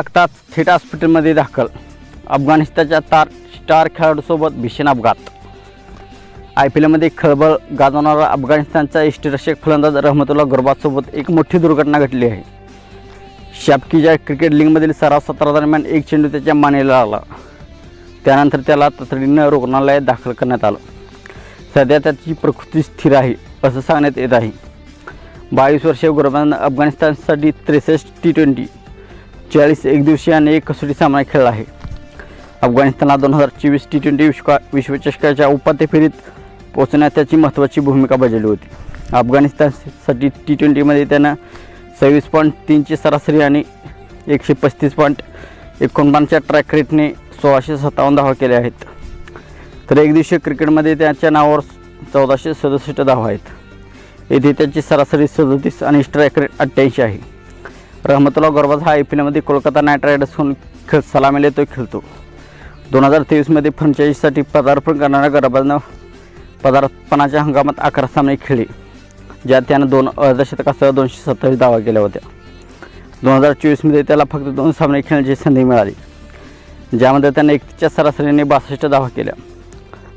लागताच थेट हॉस्पिटलमध्ये दाखल. अफगाणिस्तानच्या तार स्टार खेळाडूसोबत भीषण अपघात. आय पी एलमध्ये खळबळ गाजवणारा अफगाणिस्तानचा इष्टरक्षक फलंदाज रहमतुल्ला गुरबाजसोबत एक मोठी दुर्घटना घडली आहे. शापकीच्या क्रिकेट लीगमधील सराव सत्रादरम्यान एक चेंडू त्याच्या मानेला आला. त्यानंतर त्याला तातडीनं रुग्णालयात दाखल करण्यात आलं. सध्या त्याची प्रकृती स्थिर आहे असं सांगण्यात येत आहे. बावीस वर्षीय गुरबानं अफगाणिस्तानसाठी त्रेसष्ट टी ट्वेंटी चाळीस एकदिवसीय आणि एक कसोटी सामना खेळला आहे. अफगाणिस्तानला दोन हजार चोवीस टी ट्वेंटी विश्वका विश्वचषकाच्या उपात्य फेरीत पोहोचण्यात त्याची महत्त्वाची भूमिका बजावली होती. अफगाणिस्तानसाठी टी ट्वेंटीमध्ये त्यानं सव्वीस पॉईंट तीनची सरासरी आणि एकशे पस्तीस पॉईंट एकोणपन्नासच्या ट्रॅक रेटने सोळाशे सत्तावन्न धावा केल्या आहेत. तर एकदिवशीय क्रिकेटमध्ये त्याच्या नावावर चौदाशे सदुसष्ट धावा आहेत. येथे त्याची सरासरी सदतीस आणि स्ट्राईक रेट अठ्ठ्याऐंशी आहे. रहमतुल्ला गोरबाज हा आय पी एलमध्ये कोलकाता नाईट रायडर्सहून खेळ सलामीला तो खेळतो. दोन हजार तेवीसमध्ये फ्रँचायझीसाठी पदार्पण करणाऱ्या गरबाजनं पदार्पणाच्या हंगामात अकरा सामने खेळले ज्यात त्यानं दोन अर्धशतकासह दोनशे सत्तावीस दावा केल्या होत्या. दोन हजार चोवीसमध्ये त्याला फक्त दोन सामने खेळण्याची संधी मिळाली ज्यामध्ये त्याने एकतीच्या सरासरीने बासष्ट धावा केल्या.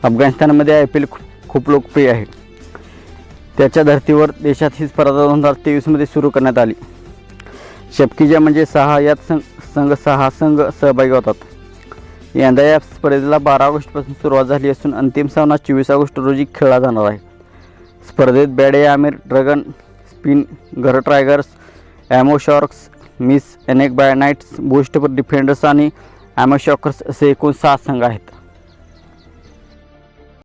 अफगाणिस्तानमध्ये आय पी एल खूप खूप लोकप्रिय आहे. त्याच्या धर्तीवर देशात ही स्पर्धा दोन हजार तेवीसमध्ये सुरू करण्यात आली. शपकीच्या म्हणजे सहा यात संघ संघ सहा संघ सहभागी होतात. यंदा या स्पर्धेला बारा ऑगस्टपासून सुरुवात झाली असून अंतिम सामना चोवीस ऑगस्ट रोजी खेळला जाणार आहे. स्पर्धेत बॅडे Amir dragons Speen Ghar tigers Amo sharks Mis Ainak bye knights Boost defenders आणि ॲमो शॉकर्स असे एकूण सहा संघ आहेत.